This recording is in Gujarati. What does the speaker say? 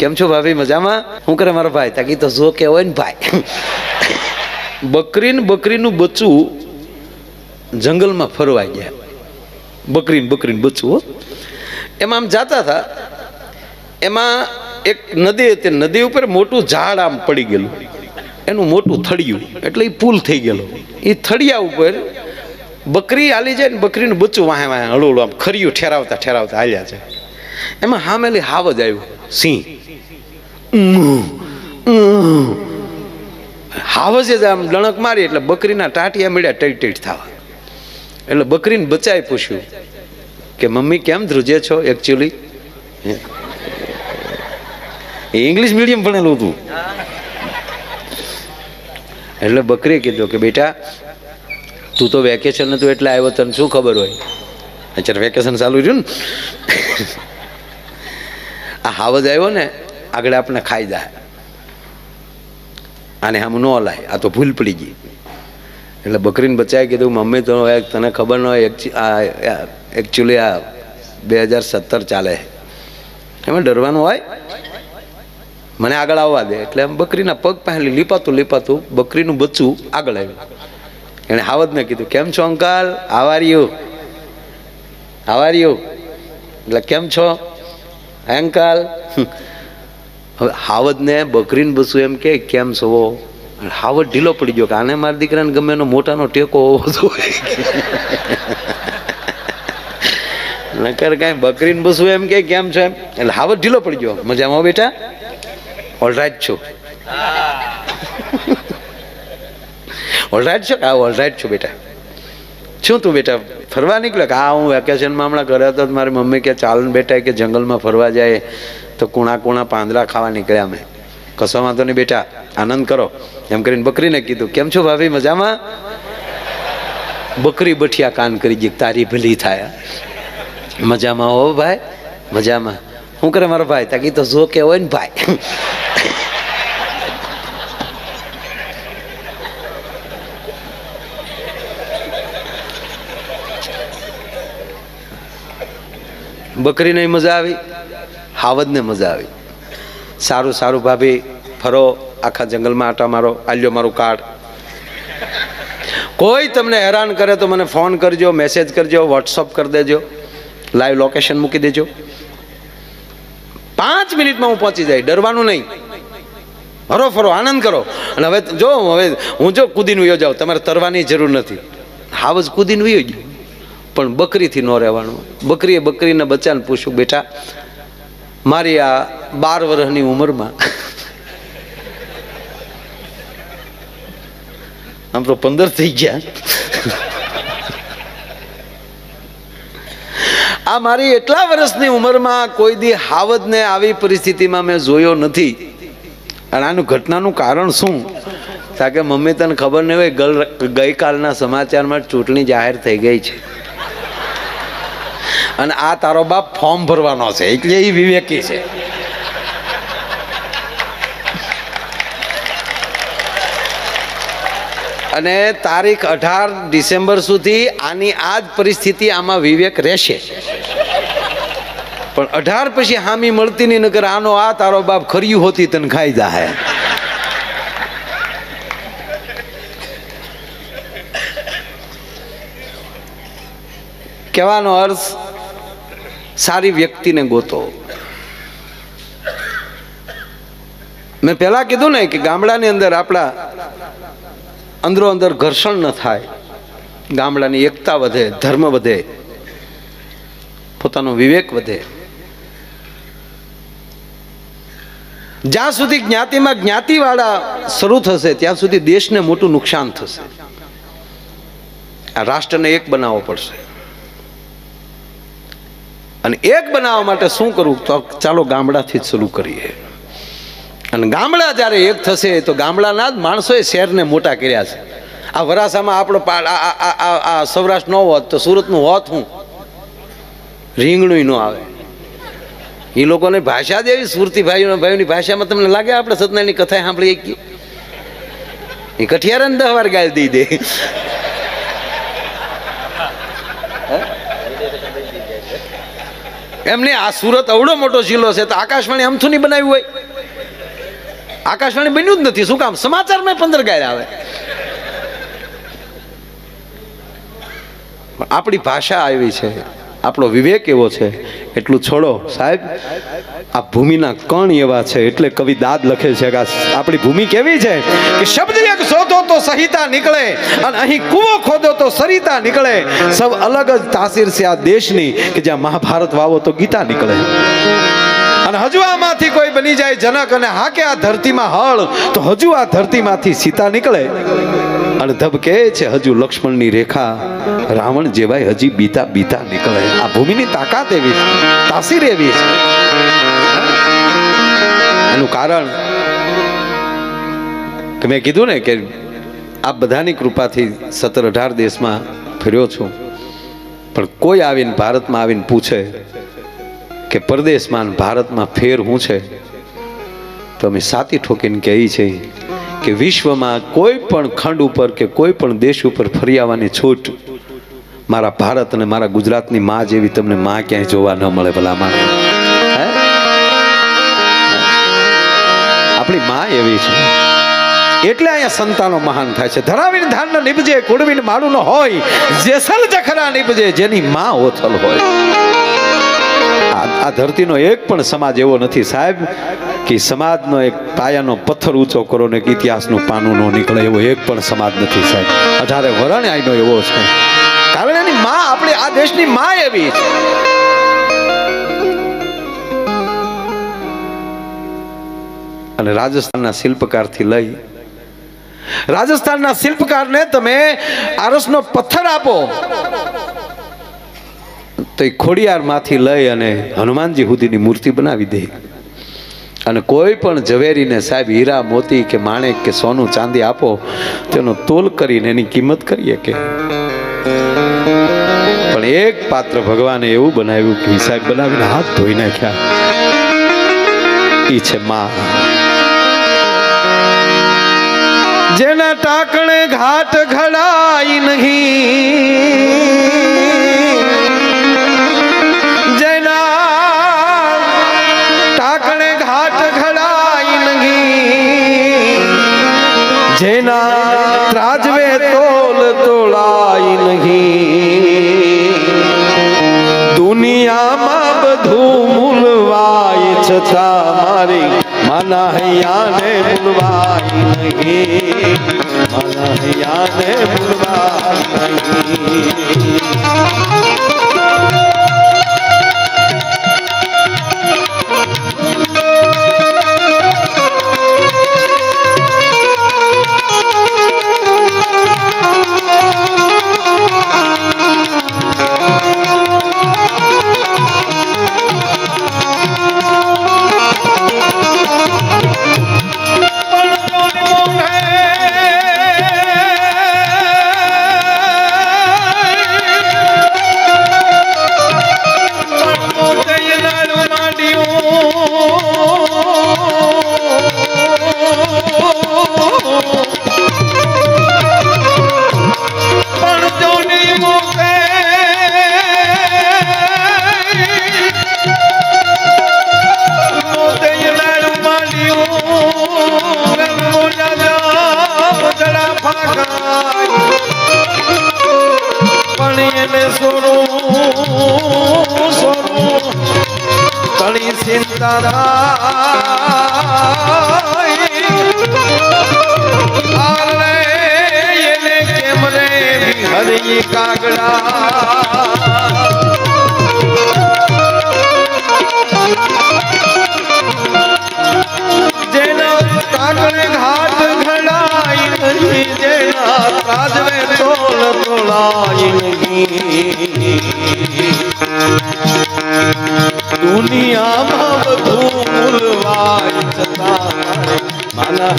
કેમ છો ભાભી? મજામાં? હું કરે મારો ભાઈ? તાકી તો જો કે હોય ને ભાઈ. બકરીને બકરીનું બચ્ચું જંગલમાં ફરવા ગયા. બકરીન બકરીનું બચ્ચું, હો. એમાં આમ જાતા હતા. એમાં એક નદી હતી. નદી ઉપર મોટું ઝાડ આમ પડી ગયેલું. એનું મોટું થળિયું. એટલે એ પુલ થઈ ગયેલો. એ થળિયા ઉપર બકરી હાલી જાય ને બકરીનું બચ્ચું વાહે વાહે હળું આમ ખરિયું ઠેરાવતા ઠેરાવતા હાલ્યા છે એમાં હામેલી હાવ જ આવ્યું. સિંહ. હાવજ જ આમ લણક મારી એટલે બકરીના ટાટિયા મળ્યા ટેટ ટેટ થવા. એટલે બકરીને બચાય પૂછ્યું કે, મમ્મી, કેમ ધ્રુજે છો એકચ્યુઅલી એ ઇંગ્લિશ મીડિયમ ભણેલું હતું. એટલે બકરીએ કીધું કે, બેટા, તું તો વેકેશન હતું એટલે આવ્યો, તને શું ખબર હોય? અત્યારે વેકેશન ચાલુ રહ્યું ને. આ હાવજ આવ્યો ને આગળ આપણે ખાઈ જાય આને આમ ન લાય, આ તો ભૂલ પડી ગઈ. એટલે બકરીને બચાવી કીધું, મમ્મી, તો તને ખબર ન હોય એકચ્યુઅલી આ બે હજાર સત્તર ચાલે એમાં ડરવાનું હોય? મને આગળ આવવા દે. એટલે આમ બકરીના પગ પહેલી લીપાતું લીપાતું, બકરીનું બચ્ચું આગળ આવ્યું. એણે હાવદને કીધું, કેમ છો અંકલ? આવાર્યું આવાર્યું એટલે, કેમ છો? અંકલ? હવે હાવદને બકરીને બસું એમ કે, કેમ સવો હાવદ ઢીલો પડી ગયો કે, આને મારા દીકરાને ગમે એનો મોટાનો ટેકો હોવો જોઈએ. નકર કાંઈ બકરીને બસું એમ કે, કેમ છો? એટલે હાવદ ઢીલો પડી ગયો. મજામાં બેટા? ઓલરાઈટ છું? ઓલરાઈટ છો? હા ઓલરાઈટ છું બેટા. શું તું બેટા ફરવા નીકળ્યો? કે, હા, હું વેકેશનમાં હમણાં ઘરે હતો મારી મમ્મી કે ચાલન બેટા, કે જંગલમાં ફરવા જાય. તો કુણા કુણા પાંદડા ખાવા નીકળ્યા અમે. કશો વાંધો નહીં બેટા, આનંદ કરો. એમ કરીને બકરીને કીધું, કેમ છો ભાભી, મજામાં? બકરી બઠિયા કાન કરી ગઈ, તારી ભલી થાય. મજામાં હો ભાઈ, મજામાં. શું કરે મારો ભાઈ? તાકી તો જો કે હોય ને ભાઈ. બકરીને મજા આવી. હાવદને મજા આવી. સારું સારું ભાભી, ફરો, આખા જંગલમાં આટા મારો, આલ્યો મારું કાર્ડ. કોઈ તમને હેરાન કરે તો મને ફોન કરજો, મેસેજ કરજો, વોટ્સઅપ કરી દેજો, લાઈવ લોકેશન મૂકી દેજો. પાંચ મિનિટમાં હું પહોંચી જાય, ડરવાનું નહીં. ફરો ફરો, આનંદ કરો. અને હવે જો, હવે હું જો કૂદીને વયો જાઉં તમારે તરવાની જરૂર નથી. હાવજ કૂદીને વયો ગયું પણ બકરીથી ન રહેવાનું. બકરીએ બકરીના બચ્ચાને પૂછ્યું, બેટા મારી આ બાર વર્ષની ઉંમરમાં. આમ તો પંદર થઈ ગયા. આ મારી એટલા વર્ષની ઉંમરમાં કોઈ દી હાવદને આવી પરિસ્થિતિમાં મેં જોયો નથી. અને આનું ઘટનાનું કારણ શું? કારણ કે મમ્મી તને ખબર નહીં હોય ગઈકાલના સમાચારમાં ચૂંટણી જાહેર થઈ ગઈ છે. અને આ તારો બાપ ફોર્મ ભરવાનો છે, એટલે એ વિવેકી છે. અને તારીખ અઢાર ડિસેમ્બર સુધી આની આ જ પરિસ્થિતિ આમાં વિવેક રહેશે. પણ અઢાર પછી હામી મળતી નહીં નગર આનો આ તારો બાપ ખર્યું હોતી તને ખાઈ જાહે. કહેવાનો અર્થ સારી વ્યક્તિને ગોતો. મેં પહેલા કીધું ને કે ગામડાની અંદર આપણા અંદરો અંદર ઘર્ષણ ન થાય. ગામડાની એકતા વધે, ધર્મ વધે, પોતાનો વિવેક વધે. જ્યાં સુધી જ્ઞાતિમાં જ્ઞાતિવાળા શરૂ થશે, ત્યાં સુધી દેશને મોટું નુકસાન થશે. આ રાષ્ટ્રને એક બનાવવો પડશે. અને એક બનાવવા માટે શું કરવું તો ચાલો ગામડાથી જ શરૂ કરીએ. અને ગામડા જ્યારે એક થશે, તો ગામડાના જ માણસોએ શહેરને મોટા કર્યા છે. આ વરાસામાં આપણો આ સૌરાષ્ટ્ર ન હોત, તો સુરતનું હોત હું? રીંગણું ન આવે. એ લોકોને ભાષા જ એવી સુરતી ભાઈઓ ભાઈઓની ભાષામાં તમને લાગે આપણે સતનાની કથા સાંભળી શકીએ એ કઠિયારાને દહ વાર ગાળ દઈ દે. એમને આ સુરત અવડો મોટો જિલ્લો છે, તો આકાશવાણી અમથું નહીં બનાવ્યું હોય. આકાશવાણી બન્યું જ નથી. શું કામ? સમાચારમાં પંદર ગાય આવે. આપણી ભાષા આવી છે. આપણો વિવેક એવો છે. એટલું છોડો. સાહેબ આ ભૂમિના કણ એવા છે એટલે કવિ દાદ લખે છે કે આપણી ભૂમિ કેવી છે કે શબ્દ એક શોધો તો સહિતા નીકળે અને અહીં કૂવો ખોદો તો સરિતા નીકળે. સબ અલગ જ તાસીર છે આ દેશની કે જ્યાં મહાભારત વાવો તો ગીતા નીકળે. અને હજુ આમાંથી કોઈ બની જાય જનક અને હા કે આ ધરતીમાં હળ, તો હજુ આ ધરતીમાંથી સીતા નીકળે. અને ધબકે છે હજુ લક્ષ્મણની રેખા. રાવણ જેવાય હજી બીતા બીતા નીકળે. આ ભૂમિની તાકાત એવી તાસીર એવી છે. એનું કારણ કે મેં કીધું ને કે આ બધાની કૃપાથી સત્તર અઢાર દેશમાં ફર્યો છું. પણ કોઈ આવીને ભારતમાં આવીને પૂછે કે પરદેશમાં ભારતમાં ફેર શું છે? તો અમે સાતી ઠોકીને કહી છે કે વિશ્વમાં કોઈ પણ ખંડ ઉપર કે કોઈ પણ દેશ ઉપર ફરી આવવાની છૂટ મારા ભારત અને મારા ગુજરાતની માં જેવી તમને માં ક્યાંય જોવા ન મળે ભલામાં હે? આપણી માં એવી છે. એટલે અહીંયા સંતાનો મહાન થાય છે. ધરાવીને ધાન ન નીપજે કુડવીને માળું ન હોય, જેસલ જખરા નીપજે જેની માં ઓથલ હોય. આ ધરતીનો એક પણ સમાજ એવો નથી સાહેબ, કે સમાજનો એક પાયાનો પથ્થર ઊંચો કરો ને ઇતિહાસનું પાનું ન નીકળે એવો એક પણ સમાજ નથી સાહેબ. અઢારે વરણ આઈનો એવો છે. કારણ એની માં આપણી આ દેશની માં એવી છે. અને રાજસ્થાનના શિલ્પકારથી લઈ રાજસ્થાનના શિલ્પકારને તમે આરસનો પથ્થર આપો. તો એ ખોડિયારમાંથી લઈ અને હનુમાનજી સુધીની મૂર્તિ બનાવી દે. અને કોઈ પણ ઝવેરીને સાહેબ હીરા, મોતી કે માણેક કે સોનું, ચાંદી આપો, તેનો તોલ કરીને એની કિંમત કરીએ કે પણ એક પાત્ર ભગવાને એવું બનાવ્યું કે સાહેબ બનાવીને હાથ ધોઈ નાખ્યા. ઈ છે માં. જેના ટાકણે ઘાટ ઘડાઈ નહીં. જેના ટાકણે ઘાટ ઘડાઈ નહીં. જેના ત્રાજવે તોલ તોળાઈ નહીં. દુનિયામાં બધું મૂલવાય છતાં મારી માના હૈયાને મૂલવાય નહીં. માના મૂલવાય નહીં. હરી કાગડા. જેના કાગડે ઘાટ ઘડાઈ જેના ત્રાજવે તોલ નહીં દુનિયામાં બધું મૂલવાય છતાં માના